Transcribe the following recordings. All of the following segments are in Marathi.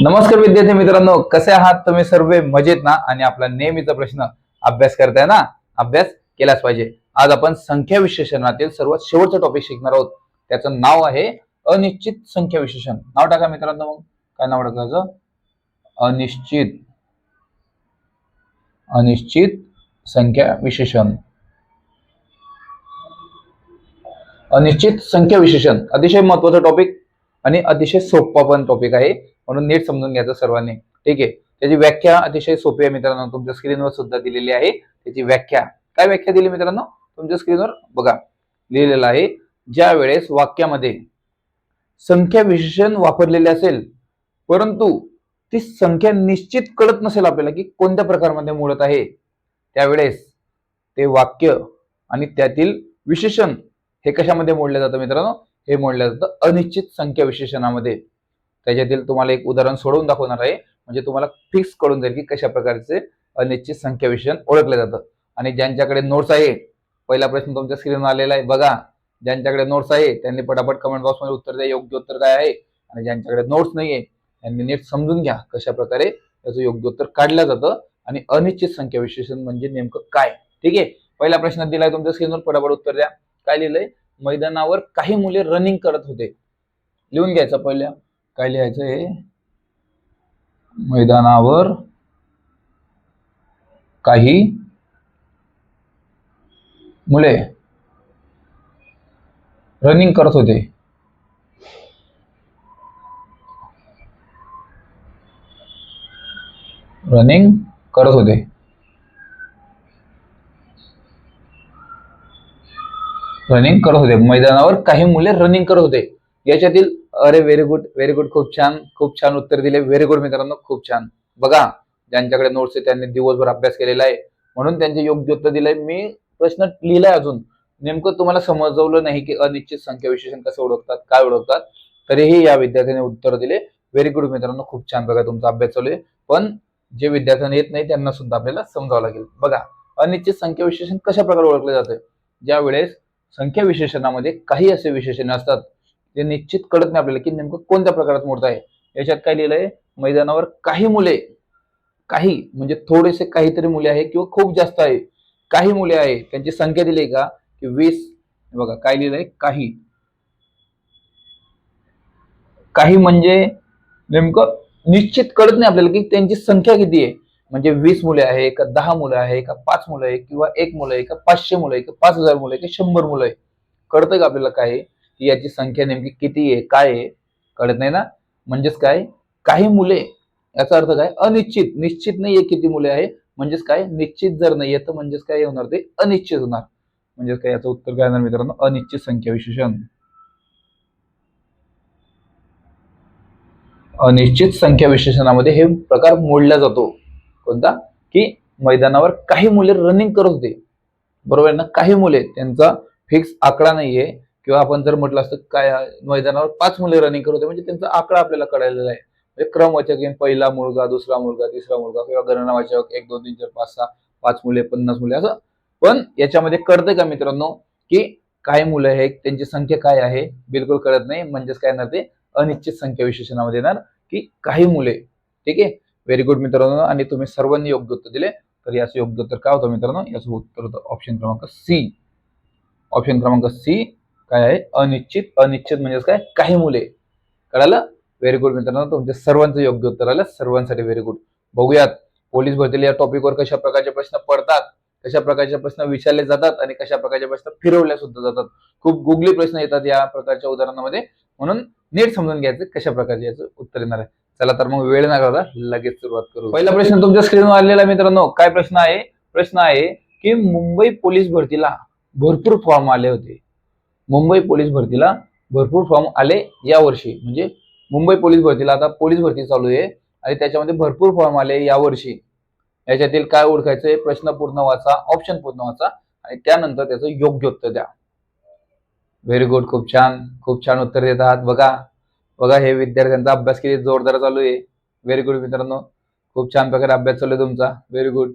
नमस्कार विद्यार्थी मित्रांनो कसे आहात? तुम्ही सर्व मजेत ना? आणि आपला नेहमीचा प्रश्न अभ्यास करताय ना? अभ्यास केलाच पाहिजे. आज आपण संख्या विशेषणातील सर्वात शेवटचं टॉपिक शिकणार आहोत. त्याचं नाव आहे अनिश्चित संख्या विशेषण नाव टाका मित्रांनो मग. काय नाव टाकायचं अनिश्चित. अनिश्चित संख्या विशेषण अनिश्चित संख्या विशेषण अतिशय महत्त्वाचा टॉपिक आणि अतिशय सोपा पण टॉपिक आहे. म्हणून नीट समजून घ्यायचं सर्वांनी. ठीक आहे? त्याची व्याख्या अतिशय सोपी आहे मित्रांनो. तुमच्या स्क्रीनवर सुद्धा दिलेली आहे. त्याची व्याख्या. काय व्याख्या दिली मित्रांनो? तुमच्या स्क्रीनवर बघा. लिहिलेलं आहे ज्या वेळेस वाक्यामध्ये संख्या विशेषण वापरलेले असेल परंतु ती संख्या निश्चित कळत नसेल आपल्याला की कोणत्या प्रकारमध्ये मोडत आहे त्यावेळेस ते वाक्य आणि त्यातील विशेषण हे कशामध्ये मोडलं जातं मित्रांनो? हे मोडलं जातं अनिश्चित संख्या विशेषणामध्ये. त्याच्यातील तुम्हाला एक उदाहरण सोडवून दाखवणार आहे. म्हणजे तुम्हाला फिक्स कळून जाईल की कशा प्रकारचे अनिश्चित संख्या विशेषण ओळखलं जातं. आणि ज्यांच्याकडे नोट्स आहे पहिला प्रश्न तुमच्या स्क्रीनवर आलेला आहे. बघा ज्यांच्याकडे नोट्स आहे त्यांनी पटापट कमेंट बॉक्समध्ये उत्तर द्या. योग्य उत्तर काय आहे? आणि ज्यांच्याकडे नोट्स नाहीये त्यांनी नीट समजून घ्या कशा प्रकारे त्याचं योग्य उत्तर काढलं जातं. आणि अनिश्चित संख्या विशेषण म्हणजे नेमकं काय? ठीक आहे? पहिला प्रश्न दिलाय तुमच्या स्क्रीनवर पटापट उत्तर द्या. काय लिहिलंय? मैदानावर काही मुले रनिंग करत होते. लिहून घ्यायचं पहिल्या. काय लिहायचं हे? मैदानावर काही मुले रनिंग करत होते. रनिंग करत होते. रनिंग करत होते. मैदानावर काही मुले रनिंग करत होते. याच्यातील अरे व्हेरी गुड व्हेरी गुड खूप छान खूप छान उत्तर दिले. व्हेरी गुड मित्रांनो खूप छान. बघा ज्यांच्याकडे नोट्स आहे त्यांनी दिवसभर अभ्यास केलेला आहे. म्हणून त्यांचे योग्य उत्तर दिलंय. मी प्रश्न लिहिलाय अजून. नेमकं तुम्हाला समजवलं नाही की अनिश्चित संख्या विशेषण कसं ओळखतात काय ओळखतात? तरीही या विद्यार्थ्याने उत्तर दिले. व्हेरी गुड मित्रांनो खूप छान बघा तुमचा अभ्यास चालू आहे. पण जे विद्यार्थ्यांना येत नाही त्यांना सुद्धा आपल्याला समजावं लागेल. बघा अनिश्चित संख्या विशेषण कशा प्रकारे ओळखले जाते? ज्या वेळेस संख्या विशेषणामध्ये काही असे विशेषण असतात जे निश्चित कळत नाही आपल्याला की नेमकं कोणत्या प्रकारात मोडत आहे. याच्यात काय लिहिलंय? मैदानावर काही मुले काही म्हणजे थोडेसे काहीतरी मुले आहे किंवा खूप जास्त आहे काही मुले आहे त्यांची संख्या दिली का? की वीस बघा काय लिहिलंय? काही. काही म्हणजे नेमकं निश्चित कळत नाही आपल्याला की त्यांची संख्या किती आहे. म्हणजे वीस मुले आहे का दहा मुलं आहे का पाच मुलं आहे किंवा एक मुलं आहे का पाचशे मुलं आहे का पाच हजार मुलं आहे का शंभर मुलं आहे. कळतं का आपल्याला काय आहे की याची संख्या नेमकी किती आहे काय आहे? कळत नाही ना? म्हणजेच काय? काही मुले याचा अर्थ काय? अनिश्चित. निश्चित नाही आहे किती मुले आहे म्हणजेच काय? निश्चित जर नाहीये तर म्हणजेच काय होणार ते? अनिश्चित होणार. म्हणजेच काय? याचं उत्तर काय येणार मित्रांनो? अनिश्चित संख्या विशेषण. अनिश्चित संख्या विशेषणामध्ये हे प्रकार मोडला जातो. कोणता? की मैदानावर काही मुले रनिंग करत होते. बरोबर आहे ना? काही मुले त्यांचा फिक्स आकडा नाहीये. किंवा आपण जर म्हटलं असतं काय मैदानावर पाच मुले रनिंग करत होते म्हणजे त्यांचा आकडा आपल्याला कळालेला आहे. म्हणजे क्रमवाचक पहिला मुलगा दुसरा मुलगा तिसरा मुलगा किंवा गणनावाचक एक दोन तीन चार पाच सहा पाच मुले पन्नास मुले असं. पण याच्यामध्ये कळतंय का मित्रांनो की काय मुलं आहेत त्यांची संख्या काय आहे? बिलकुल कळत नाही. म्हणजेच काय येणार ते? अनिश्चित संख्या विशेषणामध्ये येणार की काही मुले. ठीक आहे? व्हेरी गुड मित्रांनो. आणि तुम्ही सर्वांनी योग्य उत्तर दिले तर याचं योग्य उत्तर काय होतं मित्रांनो? याचं उत्तर होतं ऑप्शन क्रमांक सी ऑप्शन क्रमांक सी काय आहे? अनिश्चित. अनिश्चित म्हणजेच काय? काही मुले. कळालं? व्हेरी गुड मित्रांनो. तुमच्या सर्वांचं योग्य उत्तर आलं. सर्वांसाठी व्हेरी गुड बघूयात. पोलीस भरतीला या टॉपिकवर कशा प्रकारचे प्रश्न पडतात कशा प्रकारचे प्रश्न विचारले जातात आणि कशा प्रकारचे प्रश्न फिरवले सुद्धा जातात. खूप गुगली प्रश्न येतात या प्रकारच्या उदाहरणामध्ये. म्हणून नीट समजून घ्यायचं कशा प्रकारचे याचं उत्तर येणार आहे. चला तर मग वेळ नका होता लगेच सुरुवात करू. पहिला प्रश्न तुमच्या स्क्रीनवर आलेला मित्रांनो. काय प्रश्न आहे? प्रश्न आहे की मुंबई पोलीस भरतीला भरपूर फॉर्म आले होते. मुंबई पोलीस भरतीला भरपूर फॉर्म आले या वर्षी म्हणजे मुंबई पोलीस भरतीला आता पोलीस भरती चालू आहे आणि त्याच्यामध्ये भरपूर फॉर्म आले या वर्षी याच्यातील काय ओळखायचंय प्रश्न पूर्ण वाचा ऑप्शन पूर्ण वाचा आणि त्यानंतर त्याचं योग्य उत्तर द्या. व्हेरी गुड खूप छान. खूप छान उत्तर देत आहात. बघा बघा हे विद्यार्थ्यांचा अभ्यास किती जोरदार चालू आहे. व्हेरी गुड मित्रांनो. खूप छान प्रकारे अभ्यास चालू आहे तुमचा. व्हेरी गुड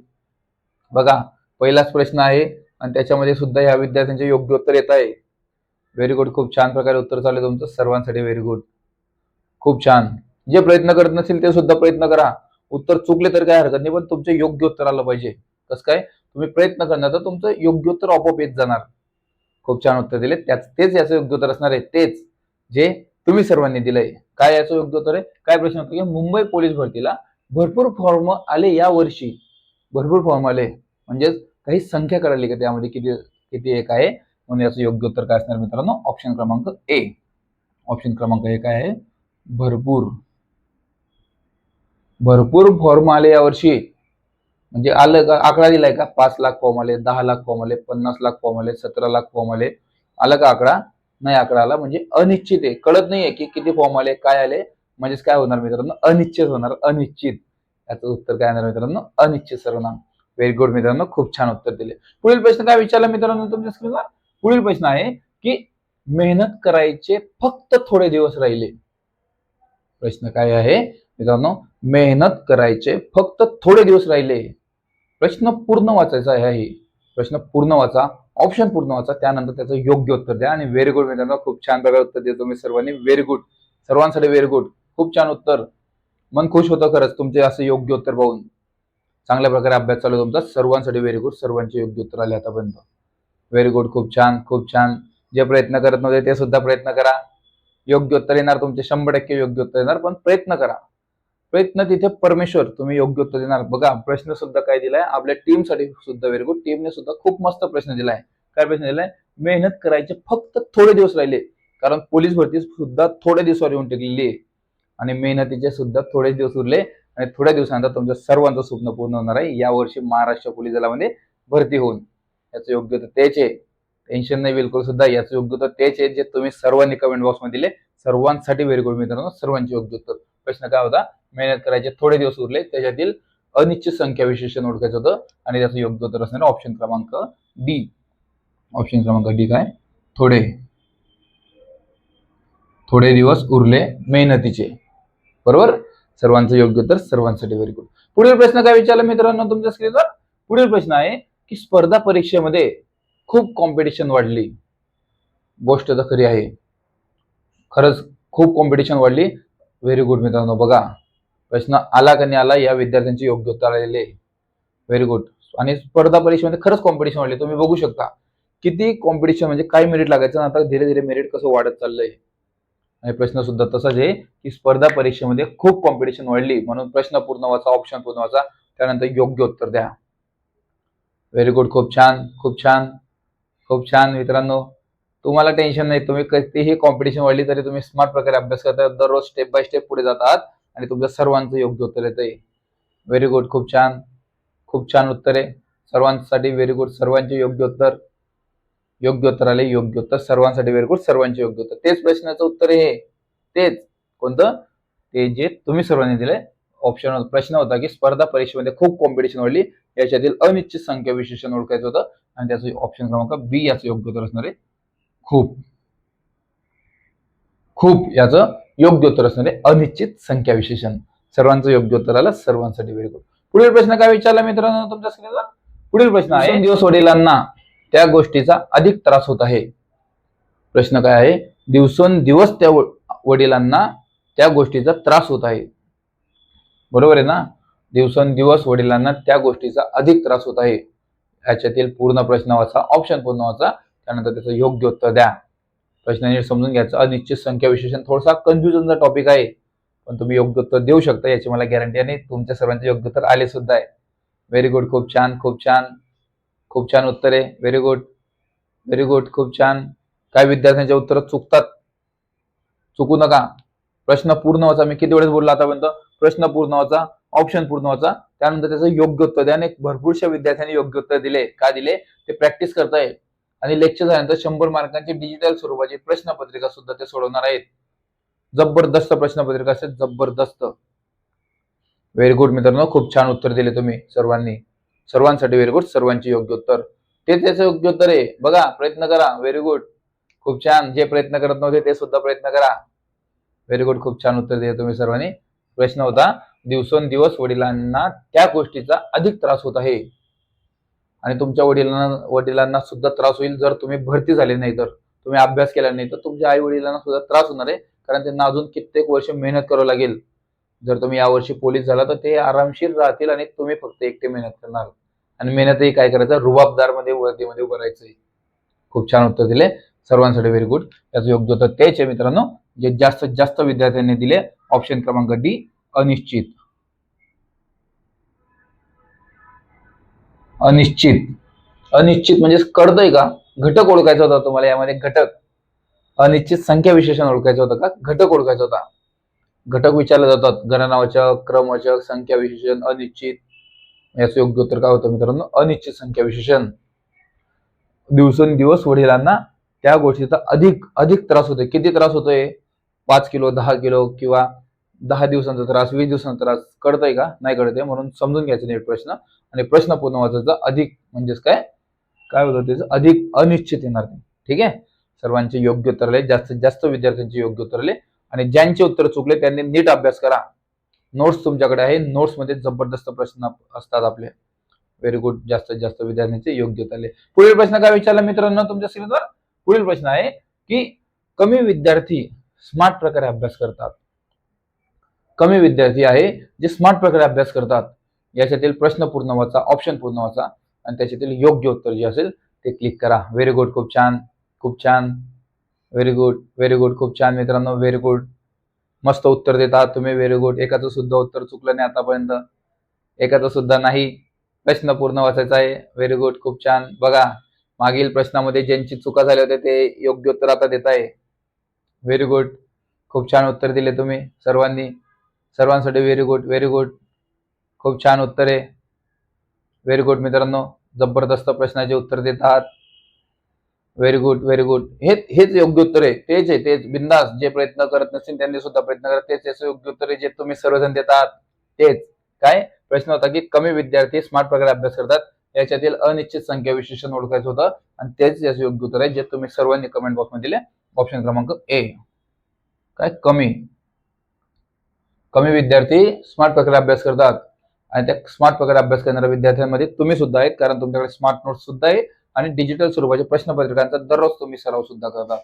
बघा पहिलाच प्रश्न आहे आणि त्याच्यामध्ये सुद्धा ह्या विद्यार्थ्यांचे योग्य उत्तर येत आहे. व्हेरी गुड खूप छान प्रकारे उत्तर चालू आहे तुमचं. सर्वांसाठी व्हेरी गुड खूप छान. जे प्रयत्न करत नसेल ते सुद्धा प्रयत्न करा. उत्तर चुकले तर काय हरकत नाही पण तुमचं योग्य उत्तर आलं पाहिजे. कसं काय? तुम्ही प्रयत्न करणार तर तुमचं योग्य उत्तर आपोआप येत जाणार. खूप छान उत्तर दिले त्याच तेच याचं योग्य उत्तर असणार आहे. तेच जे तुम्ही सर्वांनी दिलंय. काय याचं योग्य उत्तर आहे काय प्रश्न होतो? की मुंबई पोलीस भरतीला भरपूर फॉर्म आले या वर्षी. भरपूर फॉर्म आले. म्हणजेच काही संख्या कळली का त्यामध्ये? किती किती एक आहे? म्हणून याचं योग्य उत्तर काय असणार मित्रांनो? ऑप्शन क्रमांक ए ऑप्शन क्रमांक एक आहे. भरपूर. भरपूर फॉर्म आले यावर्षी म्हणजे आलं का? आकडा दिलाय का? पाच लाख फॉर्म आले दहा लाख फॉर्म आले पन्नास लाख फॉर्म आले सतरा लाख फॉर्म आले. आला का आकडा? नाही आकडा आला म्हणजे अनिश्चित आहे. कळत नाहीये की किती फॉर्म आले काय आले. म्हणजेच काय होणार मित्रांनो? अनिश्चित होणार अनिश्चित. याचं उत्तर काय येणार मित्रांनो? अनिश्चित सर्वनाम. व्हेरी गुड मित्रांनो खूप छान उत्तर दिले. पुढील प्रश्न काय विचारला मित्रांनो तुमच्या स्क्रीनला पुढील प्रश्न आहे की मेहनत करायचे फक्त थोडे दिवस राहिले. प्रश्न काय आहे? मित्रांनो मेहनत करायचे फक्त थोडे दिवस राहिले. प्रश्न पूर्ण वाचायचा आहे. प्रश्न पूर्ण वाचा. ऑप्शन पूर्ण वाचा त्यानंतर त्याचं योग्य उत्तर द्या आणि व्हेरी गुड मित्रांनो खूप छान प्रकारे उत्तर देतो तुम्ही सर्वांनी. व्हेरी गुड सर्वांसाठी व्हेरी गुड खूप छान उत्तर. मन खुश होतं खरंच तुमचे असं योग्य उत्तर पाहून. चांगल्या प्रकारे अभ्यास चालू तुमचा. सर्वांसाठी व्हेरी गुड सर्वांचे योग्य उत्तर आले आतापर्यंत. व्हेरी गुड खूप छान खूप छान. जे प्रयत्न करत नव्हते ते सुद्धा प्रयत्न करा. योग्य उत्तर येणार तुमचे. शंभर टक्के योग्य उत्तर येणार पण प्रयत्न करा. प्रयत्न तिथे परमेश्वर तुम्ही योग्य उत्तर देणार. बघा प्रश्न सुद्धा काय दिलाय? आपल्या टीमसाठी सुद्धा व्हेरी गुड टीमने सुद्धा खूप मस्त प्रश्न दिलाय. काय प्रश्न दिलाय? मेहनत करायचे फक्त थोडे दिवस राहिले. कारण पोलीस भरती सुद्धा थोड्या दिवसावर येऊन टिकलेली आहे आणि मेहनतीचे सुद्धा थोडे दिवस उरले. आणि थोड्या दिवसानंतर तुमचं सर्वांचं स्वप्न पूर्ण होणार आहे. यावर्षी महाराष्ट्र पोलीस दलामध्ये भरती होऊन. याचं योग्य तर तेच आहे. टेन्शन नाही बिलकुल सुद्धा. याचं योग्य उत्तर तेच आहे जे तुम्ही सर्वांनी कमेंट बॉक्समध्ये दिले. सर्वांसाठी व्हेरी गुड मित्रांनो सर्वांचे योग्य उत्तर. प्रश्न काय होता? मेहनत करायचे थोडे दिवस उरले त्याच्यातील अनिश्चित संख्या विशेषण ओळखायचं होतं आणि त्याचं योग्य उत्तर असणार ऑप्शन क्रमांक डी ऑप्शन क्रमांक डी काय? थोडे थोडे दिवस उरले मेहनतीचे. बरोबर? सर्वांचं योग्य उत्तर सर्वांसाठी व्हेरी गुड पुढील प्रश्न काय विचारला मित्रांनो तुमच्या स्क्रीनवर पुढील प्रश्न आहे की स्पर्धा परीक्षेमध्ये खूप कॉम्पिटिशन वाढली. गोष्ट तर खरी आहे. खरंच खूप कॉम्पिटिशन वाढली. व्हेरी गुड मित्रांनो बघा. प्रश्न आला का नाही आला या विद्यार्थ्यांचे योग्य उत्तर आलेले व्हेरी गुड आणि स्पर्धा परीक्षेमध्ये खरंच कॉम्पिटिशन वाढले. तुम्ही बघू शकता. किती कॉम्पिटिशन म्हणजे काय मेरिट लागायचं आता धीरे धीरे मेरिट कसं वाढत चाललंय? आणि प्रश्न सुद्धा तसाच आहे की स्पर्धा परीक्षेमध्ये खूप कॉम्पिटिशन वाढली. म्हणून प्रश्न पूर्ण वाचा ऑप्शन पूर्ण वाचा त्यानंतर योग्य उत्तर द्या. व्हेरी गुड खूप छान. खूप छान. खूप छान मित्रांनो. तुम्हाला टेन्शन नाही. तुम्ही कितीही कॉम्पिटिशन वाढली तरी तुम्ही स्मार्ट प्रकारे अभ्यास करता. दररोज स्टेप बाय स्टेप पुढे जातात. आणि तुमचं सर्वांचं योग्य उत्तर येतंय व्हेरी गुड खूप छान. खूप छान उत्तर आहे. सर्वांसाठी व्हेरी गुड सर्वांचे योग्य उत्तर. योग्य उत्तर आले योग्य उत्तर. सर्वांसाठी व्हेरी गुड सर्वांचे योग्य उत्तर. तेच प्रश्नाचं उत्तर हे तेच. कोणतं? ते जे तुम्ही सर्वांनी दिले ऑप्शन प्रश्न होता की स्पर्धा परीक्षेमध्ये खूप कॉम्पिटिशन वाढली. याच्यातील अनिश्चित संख्या विशेषण ओळखायचं होतं. आणि त्याचं ऑप्शन क्रमांक बी याचं योग्य उत्तर असणार आहे. खूप. खूप याचं योग्य उत्तर असणार अनिश्चित संख्या विशेषण सर्वांचं योग्य उत्तर आलं सर्वांसाठी व्हेरी गुड पुढील प्रश्न काय विचारला मित्रांनो तुमच्या स्क्रीनवर? पुढील प्रश्न आहे दिवस वडिलांना त्या गोष्टीचा अधिक त्रास होत आहे. प्रश्न काय आहे? दिवसेंदिवस त्या वडिलांना त्या गोष्टीचा त्रास होत आहे. बरोबर आहे ना? दिवसेंदिवस वडिलांना त्या गोष्टीचा अधिक त्रास होत आहे. याच्यातील पूर्ण प्रश्न वाचा ऑप्शन पूर्ण वाचा त्यानंतर त्याचं योग्य उत्तर द्या. प्रश्न समजून घ्यायचं. अनिश्चित संख्या विशेषण थोडासा कन्फ्युजनचा टॉपिक आहे. पण तुम्ही योग्य उत्तर देऊ शकता याची मला गॅरंटी आणि तुमच्या सर्वांचे योग्य उत्तर आले सुद्धा आहे. व्हेरी गुड खूप छान खूप छान. खूप छान उत्तर आहे. व्हेरी गुड व्हेरी गुड खूप छान. काही विद्यार्थ्यांच्या उत्तर चुकतात? चुकू नका. प्रश्न पूर्ण व्हायचा. मी किती वेळेस बोललो आतापर्यंत? प्रश्न पूर्ण व्हायचा. ऑप्शन पूर्ण व्हायचा. त्यानंतर त्याचं योग्य उत्तर द्या. आणि भरपूरशा विद्यार्थ्यांनी योग्य उत्तर दिले. का दिले? ते प्रॅक्टिस करताय आणि लेक्चर झाल्यानंतर शंभर मार्कांची डिजिटल स्वरूपाची प्रश्नपत्रिका सुद्धा ते सोडवणार आहेत. जबरदस्त प्रश्नपत्रिका असेल जबरदस्त. व्हेरी गुड मित्रांनो खूप छान उत्तर दिले तुम्ही सर्वांनी. सर्वांसाठी व्हेरी गुड सर्वांचे योग्य उत्तर. ते त्याचं योग्य उत्तर आहे. बघा प्रयत्न करा. व्हेरी गुड खूप छान. जे प्रयत्न करत नव्हते ते सुद्धा प्रयत्न करा. व्हेरी गुड खूप छान उत्तर दिले तुम्ही सर्वांनी. प्रश्न होता दिवसेंदिवस वडिलांना त्या गोष्टीचा अधिक त्रास होत आहे. आणि तुमच्या वडिलांना वडिलांना सुद्धा त्रास होईल जर तुम्ही भरती झाले नाही तर. तुम्ही अभ्यास केला नाही तर तुमच्या आई वडिलांना सुद्धा त्रास होणार आहे. कारण त्यांना अजून कित्येक वर्ष मेहनत करावं लागेल. जर तुम्ही यावर्षी पोलीस झाला तर ते आरामशीर राहतील आणि तुम्ही फक्त एकटे मेहनत करणार. आणि मेहनतही काय करायचं? रुबाबदारमध्ये वर्दीमध्ये उभं राहायचंय. खूप छान उत्तर दिले. सर्वांसाठी व्हेरी गुड. त्याचं योग्य उत्तर तेच आहे मित्रांनो. जे जास्तीत जास्त विद्यार्थ्यांनी दिले ऑप्शन क्रमांक डी अनिश्चित. अनिश्चित. अनिश्चित म्हणजे कळतंय का? घटक ओळखायचा होता तुम्हाला यामध्ये घटक. अनिश्चित संख्या विशेषण ओळखायचं होतं का? घटक ओळखायचा होता. घटक विचारले जातात. गणनावाचक क्रमवाचक संख्या विशेषण अनिश्चित. याचं योग्य उत्तर काय होतं मित्रांनो? अनिश्चित संख्या विशेषण. दिवसेंदिवस वडिलांना त्या गोष्टीचा अधिक अधिक त्रास होतोय. किती त्रास होतोय? पाच किलो दहा किलो किंवा दहा दिवसांचा त्रास वीस दिवसांचा त्रास कळतंय का? नाही कळतंय. म्हणून समजून घ्यायचं नीट प्रश्न. आणि प्रश्न पूर्ण वाचायचा अधिक म्हणजेच काय? काय होतं त्याचं? अधिक अनिश्चित येणार नाही. ठीक आहे? सर्वांचे योग्य उत्तरले जास्तीत जास्त विद्यार्थ्यांचे योग्य उत्तरले आणि ज्यांचे उत्तर चुकले त्यांनी नीट अभ्यास करा. नोट्स तुमच्याकडे आहे. नोट्समध्ये जबरदस्त प्रश्न असतात आपले. व्हेरी गुड जास्तीत जास्त विद्यार्थ्यांचे योग्य उतरले पुढील प्रश्न काय विचारला मित्रांनो तुमच्या स्क्रीनवर पुढील प्रश्न आहे की कमी विद्यार्थी स्मार्ट प्रकारे अभ्यास करतात. कमी विद्यार्थी आहे जे स्मार्ट प्रकारे अभ्यास करतात. याच्यातील प्रश्न पूर्ण वाचा ऑप्शन पूर्ण वाचा आणि त्याच्यातील योग्य उत्तर जे असेल ते क्लिक करा. व्हेरी गुड खूप छान खूप छान. व्हेरी गुड व्हेरी गुड खूप छान मित्रांनो व्हेरी गुड मस्त उत्तर देतात तुम्ही व्हेरी गुड एकाचं सुद्धा उत्तर चुकलं नाही आतापर्यंत. एकाचं सुद्धा नाही. प्रश्न पूर्ण वाचायचा आहे. व्हेरी गुड खूप छान. बघा मागील प्रश्नामध्ये ज्यांची चुका झाल्या होत्या ते योग्य उत्तर आता देत आहे व्हेरी गुड खूप छान उत्तर दिले तुम्ही सर्वांनी. सर्वांसाठी व्हेरी गुड व्हेरी गुड खूप छान उत्तर आहे. व्हेरी गुड मित्रांनो. जबरदस्त प्रश्नाचे उत्तर देत आहात व्हेरी गुड व्हेरी गुड हेच हेच योग्य उत्तर आहे. तेच आहे तेच. बिंदास जे प्रयत्न करत नसतील त्यांनी सुद्धा प्रयत्न करत तेच याचं योग्य उत्तर आहे जे तुम्ही सर्वजण देतात. तेच. काय? प्रश्न होता की कमी विद्यार्थी स्मार्ट प्रकारे अभ्यास करतात. याच्यातील अनिश्चित संख्या विशेषण ओळखायचं होतं. आणि तेच याचं योग्य उत्तर आहे जे तुम्ही सर्वांनी कमेंट बॉक्समध्ये दिले. ऑप्शन क्रमांक ए काय? कमी. कमी विद्यार्थी स्मार्ट प्रकारे अभ्यास करतात. आणि त्या स्मार्ट प्रकारे अभ्यास करणाऱ्या विद्यार्थ्यांमध्ये तुम्ही सुद्धा आहेत कारण तुमच्याकडे स्मार्ट नोट्स सुद्धा आहे आणि डिजिटल स्वरूपाचे प्रश्नपत्रिकांचा दररोज तुम्ही सराव सुद्धा करता.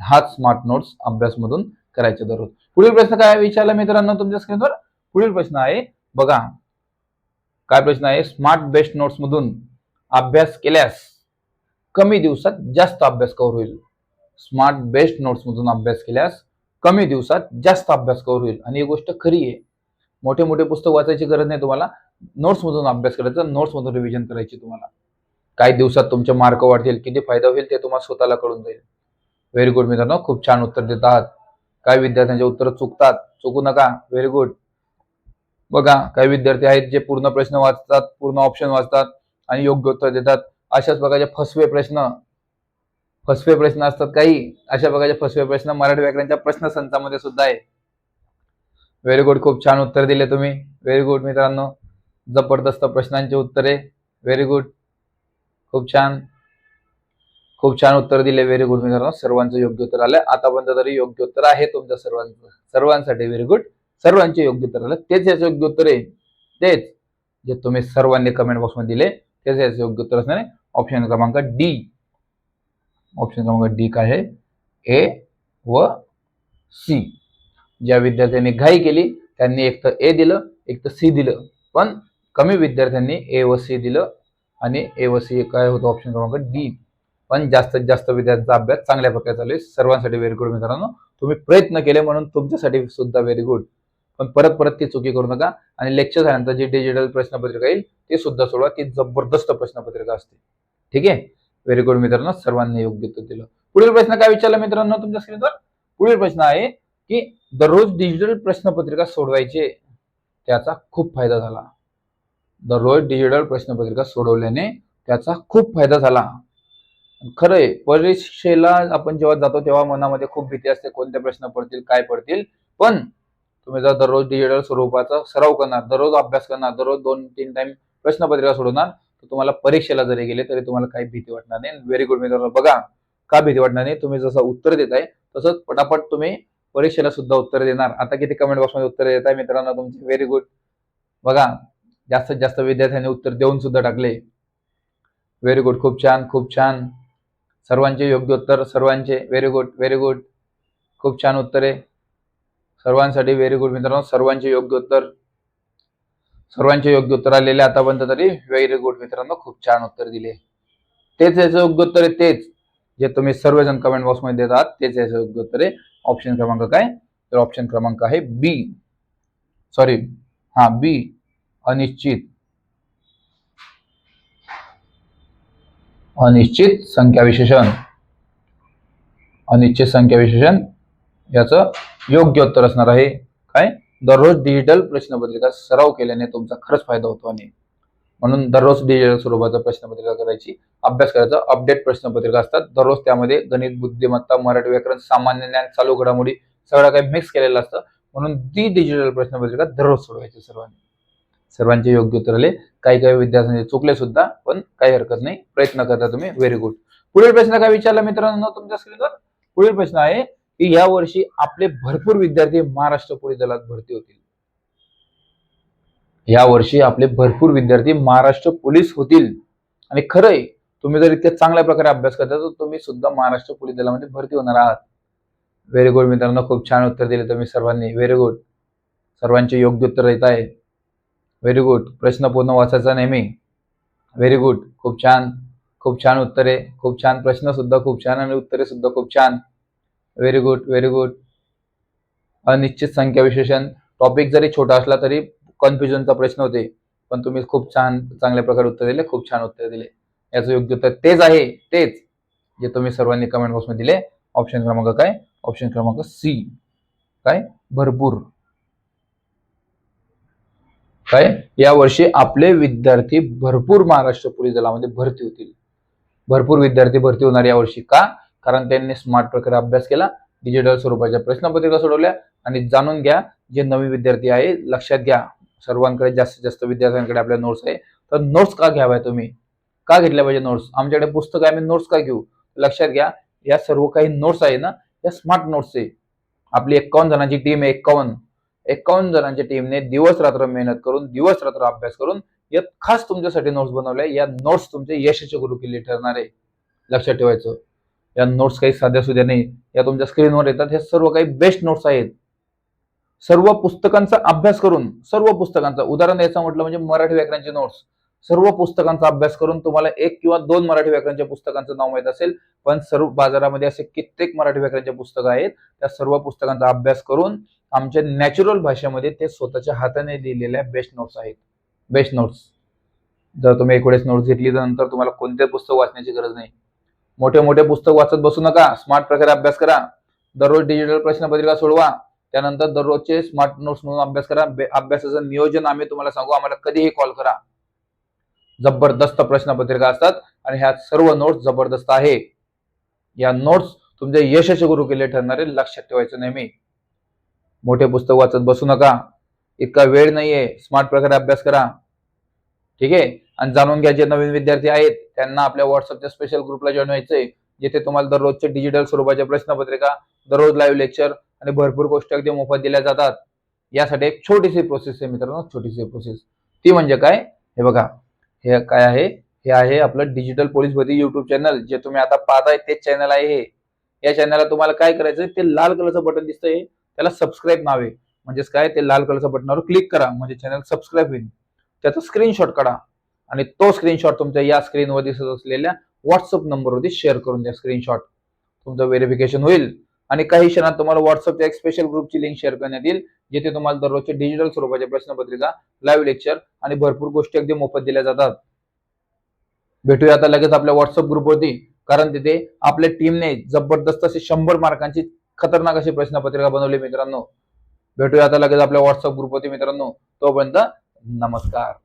हाच स्मार्ट नोट्स अभ्यासमधून करायचे दररोज. पुढील प्रश्न काय विचारला मित्रांनो तुमच्या स्क्रीनवर पुढील प्रश्न आहे बघा. काय प्रश्न आहे? स्मार्ट बेस्ट नोट्स मधून अभ्यास केल्यास कमी दिवसात जास्त अभ्यास कव्हर होईल. स्मार्ट बेस्ट नोट्स मधून अभ्यास केल्यास कमी दिवसात जास्त अभ्यास कव्हर होईल. आणि ही गोष्ट खरी आहे. मोठे मोठे पुस्तक वाचायची गरज नाही तुम्हाला. नोट्समधून अभ्यास करायचा नोट्समधून रिव्हिजन करायची तुम्हाला. काही दिवसात तुमचे मार्क वाढतील किती फायदा होईल ते तुम्हाला स्वतःला कळून जाईल. व्हेरी गुड मित्रांनो खूप छान उत्तर देत आहात. काही विद्यार्थ्यांचे उत्तर चुकतात. चुकू नका. व्हेरी गुड बघा काही विद्यार्थी आहेत जे पूर्ण प्रश्न वाचतात पूर्ण ऑप्शन वाचतात आणि योग्य उत्तर देतात. अशाच प्रकारचे फसवे प्रश्न फसवे प्रश्न असतात काही. अशा प्रकारचे फसवे प्रश्न मराठी व्याकरणच्या प्रश्नसंचामध्ये सुद्धा आहे. व्हेरी गुड खूप छान उत्तर दिले तुम्ही. व्हेरी गुड मित्रांनो. जबरदस्त प्रश्नांची उत्तरे. व्हेरी गुड खूप छान. खूप छान उत्तर दिले. व्हेरी गुड मित्रांनो. सर्वांचं योग्य उत्तर आलं. आतापर्यंत तरी योग्य उत्तर आहे तुमच्या सर्वांचं. सर्वांसाठी व्हेरी गुड सर्वांचे योग्य उत्तर आलं. तेच याचं योग्य उत्तर आहे. तेच जे तुम्ही सर्वांनी कमेंट बॉक्समध्ये दिले तेच याचं योग्य उत्तर असणार आहे. ऑप्शन क्रमांक डी ऑप्शन क्रमांक डी काय आहे. ए व सी ज्या विद्यार्थ्यांनी घाई केली त्यांनी एक तर ए दिलं एक तर सी दिलं. पण कमी विद्यार्थ्यांनी ए व सी दिलं आणि ए व सी काय होतं ऑप्शन क्रमांक डी पण जास्तीत जास्त विद्यार्थ्यांचा अभ्यास चांगल्या प्रकारे चालू आहे. सर्वांसाठी व्हेरी गुड मित्रांनो. तुम्ही प्रयत्न केले म्हणून तुमच्यासाठी सुद्धा व्हेरी गुड पण परत परत ती चुकी करू नका आणि लेक्चर झाल्यानंतर जी डिजिटल प्रश्नपत्रिका येईल ती सुद्धा सोडवा. ती जबरदस्त प्रश्नपत्रिका असते. ठीक आहे? व्हेरी गुड मित्रांनो सर्वांनी योग्य उत्तर दिलं. पुढील प्रश्न काय विचारला मित्रांनो तुमच्या स्क्रीनवर पुढील प्रश्न आहे की दररोज डिजिटल प्रश्नपत्रिका सोडवायचे त्याचा खूप फायदा झाला. दररोज डिजिटल प्रश्नपत्रिका सोडवल्याने त्याचा खूप फायदा झाला. खरंय परीक्षेला आपण जेव्हा जातो तेव्हा मनामध्ये खूप भीती असते कोणते प्रश्न पडतील काय पडतील. पण तुम्ही जर दररोज डिजिटल स्वरूपाचा सराव करणार दररोज अभ्यास करणार दररोज दोन तीन टाइम प्रश्नपत्रिका सोडवणार तर तुम्हाला परीक्षेला जरी गेले तरी तुम्हाला काही भीती वाटणार नाही. व्हेरी गुड मित्रांनो बघा का भीती वाटणार नाही? तुम्ही जसं उत्तर देताय तसंच पटापट तुम्ही परीक्षेला सुद्धा उत्तर देणार. आता किती कमेंट बॉक्समध्ये उत्तर देताय मित्रांनो तुमचे? व्हेरी गुड बघा जास्तीत जास्त विद्यार्थ्यांनी उत्तर देऊन सुद्धा टाकले. व्हेरी गुड खूप छान खूप छान. सर्वांचे योग्य उत्तर सर्वांचे. व्हेरी गुड व्हेरी गुड खूप छान उत्तरे. सर्वांसाठी व्हेरी गुड मित्रांनो. सर्वांचे योग्य उत्तर. सर्वांचे योग्य उत्तर आलेले आतापर्यंत तरी व्हेरी गुड मित्रांनो खूप छान उत्तर दिले. तेच याचं योग्य उत्तर आहे तेच. जे तुम्ही सर्वजण कमेंट बॉक्समध्ये देतात तेच याचं योग्य उत्तर आहे. ऑप्शन क्रमांक काय? तर ऑप्शन क्रमांक आहे बी सॉरी हा बी अनिश्चित. अनिश्चित संख्या विशेषण. अनिश्चित संख्या विशेषण याचं योग्य उत्तर असणार आहे. काय? दररोज डिजिटल प्रश्नपत्रिका सराव केल्याने तुमचा खरंच फायदा होतो आणि म्हणून दररोज डिजिटल स्वरूपाचा प्रश्नपत्रिका करायची अभ्यास करायचा. अपडेट प्रश्नपत्रिका असतात. दररोज त्यामध्ये गणित बुद्धिमत्ता मराठी व्याकरण सामान्य ज्ञान चालू घडामोडी सगळं काही मिक्स केलेलं असतं. म्हणून ती डिजिटल प्रश्नपत्रिका दररोज सोडवायची सर्वांनी. सर्वांचे योग्य उत्तर आले. काही काही विद्यार्थ्यांचे चुकले सुद्धा पण काही हरकत नाही. प्रयत्न करता तुम्ही. व्हेरी गुड पुढील प्रश्न काय विचारला मित्रांनो तुमच्या स्क्रीनवर पुढील प्रश्न आहे की या वर्षी आपले भरपूर विद्यार्थी महाराष्ट्र पोलीस दलात भरती होतील. या वर्षी आपले भरपूर विद्यार्थी महाराष्ट्र पोलीस होतील. आणि खरंय तुम्ही जर इतक्या चांगल्या प्रकारे अभ्यास करता तर तुम्ही सुद्धा महाराष्ट्र पोलीस दलामध्ये भरती होणार आहात. व्हेरी गुड मित्रांनो खूप छान उत्तर दिले तुम्ही सर्वांनी. व्हेरी गुड सर्वांचे योग्य उत्तर येत आहे. व्हेरी गुड प्रश्न पूर्ण वाचायचा नेहमी. व्हेरी गुड खूप छान. खूप छान उत्तरे. खूप छान प्रश्न सुद्धा खूप छान आणि उत्तरे सुद्धा खूप छान. व्हेरी गुड व्हेरी गुड अनिश्चित संख्या विशेषण. टॉपिक जरी छोटा असला तरी कन्फ्युजनचा प्रश्न होते. पण तुम्ही खूप छान चांगल्या प्रकारे उत्तर दिले खूप छान उत्तर दिले. याचं योग्य उत्तर तेच आहे तेच जे तुम्ही सर्वांनी कमेंट बॉक्समध्ये दिले. ऑप्शन क्रमांक काय? ऑप्शन क्रमांक सी काय? भरपूर. काय? या वर्षी आपले विद्यार्थी भरपूर महाराष्ट्र पोलीस दलामध्ये भरती होतील. भरपूर विद्यार्थी भरती होणार यावर्षी का? कारण त्यांनी स्मार्ट प्रकारे अभ्यास केला डिजिटल स्वरूपाच्या प्रश्नपत्रिका सोडवल्या आणि जाणून घ्या जे नवीन विद्यार्थी आहे लक्षात घ्या. सर्वांकडे जास्तीत जास्त विद्यार्थ्यांकडे आपल्या नोट्स आहे. तर नोट्स का घ्याव्या तुम्ही? का घेतल्या पाहिजे नोट्स आमच्याकडे पुस्तक आहे आम्ही नोट्स का घेऊ? लक्षात घ्या या सर्व काही नोट्स आहे ना या स्मार्ट नोट्स आहे. आपली एक्कावन्न जणांची टीम आहे एक्कावन्न एक्कावन्न जणांच्या टीमने दिवस रात्र मेहनत करून दिवस रात्र अभ्यास करून यात खास तुमच्यासाठी नोट्स बनवल्या या नोट्स तुमचे यशाचे गुरु किल्ले ठरणार आहे. लक्षात ठेवायचं. या नोट्स काही साध्या सुध्या नाही. या तुमच्या स्क्रीनवर येतात. हे सर्व काही बेस्ट नोट्स आहेत. सर्व पुस्तकांचा अभ्यास करून सर्व पुस्तकांचा. उदाहरण द्यायचं म्हटलं म्हणजे मराठी व्याकरणचे नोट्स सर्व पुस्तकांचा अभ्यास करून तुम्हाला एक किंवा दोन मराठी व्याकरणच्या पुस्तकांचं नाव माहीत असेल. पण सर्व बाजारामध्ये असे कित्येक मराठी व्याकरणचे पुस्तकं आहेत. त्या सर्व पुस्तकांचा अभ्यास करून आमच्या नॅचरल भाषेमध्ये ते स्वतःच्या हाताने लिहिलेल्या बेस्ट नोट्स आहेत. बेस्ट नोट्स जर तुम्ही एक वेळेस नोट्स घेतली तर नंतर तुम्हाला कोणते पुस्तक वाचण्याची गरज नाही. मोठे मोठे पुस्तक वाचत बसू नका. स्मार्ट प्रकारे अभ्यास करा. दररोज डिजिटल प्रश्नपत्रिका सोडवा. त्यानंतर दररोजचे स्मार्ट नोट्स म्हणून अभ्यास करा. अभ्यासाचं नियोजन आम्ही तुम्हाला सांगू. आम्हाला कधीही कॉल करा. जबरदस्त प्रश्नपत्रिका असतात आणि ह्या सर्व नोट्स जबरदस्त आहे. या नोट्स तुमचे यशस्वी गुरु केले ठरणारे लक्षात ठेवायचं नेहमी. मोठे पुस्तक वाचत बसू नका. इतका वेळ नाहीये. स्मार्ट प्रकारे अभ्यास करा. ठीक आहे? आणि जाणून घ्या जे नवीन विद्यार्थी आहेत त्यांना आपल्या व्हॉट्सअपच्या स्पेशल ग्रुपला जॉईन व्हायचंय जिथे तुम्हाला दररोजचे डिजिटल स्वरूपाच्या प्रश्नपत्रिका दररोज लाईव्ह लेक्चर आणि भरपूर गोष्टी अगदी मोफत दिल्या जातात. यासाठी एक छोटीशी प्रोसेस आहे मित्रांनो छोटीशी प्रोसेस ती म्हणजे काय? हे बघा. हे काय आहे? हे आहे आपलं डिजिटल पोलीस भरती युट्यूब चॅनल जे तुम्ही आता पाहताय तेच चॅनल आहे हे. या चॅनलला तुम्हाला काय करायचं ते लाल कलरचं बटन दिसतंय. त्याला सबस्क्राईब नावे म्हणजेच काय? ते लाल कलरच्या बटनावर क्लिक करा. म्हणजे चॅनल सबस्क्राईब होईल. त्याचा स्क्रीनशॉट काढा. आणि तो स्क्रीनशॉट तुमच्या या स्क्रीनवर दिसत असलेल्या व्हॉट्सअप नंबरवरती शेअर करून द्या स्क्रीनशॉट तुमचं व्हेरिफिकेशन होईल. आणि काही क्षणात तुम्हाला व्हॉट्सअपच्या एक स्पेशल ग्रुपची लिंक शेअर करण्यात येईल जिथे तुम्हाला दररोजचे डिजिटल स्वरूपाच्या प्रश्नपत्रिका लाईव्ह लेक्चर आणि भरपूर गोष्टी अगदी मोफत दिल्या जातात. भेटूया आता लगेच आपल्या व्हॉट्सअप ग्रुपवरती कारण तिथे आपल्या टीमने जबरदस्त अशी शंभर मार्कांची खतरनाक अशी प्रश्नपत्रिका बनवली मित्रांनो. भेटूया आता लगेच आपल्या व्हॉट्सअप ग्रुपवरती मित्रांनो. तोपर्यंत नमस्कार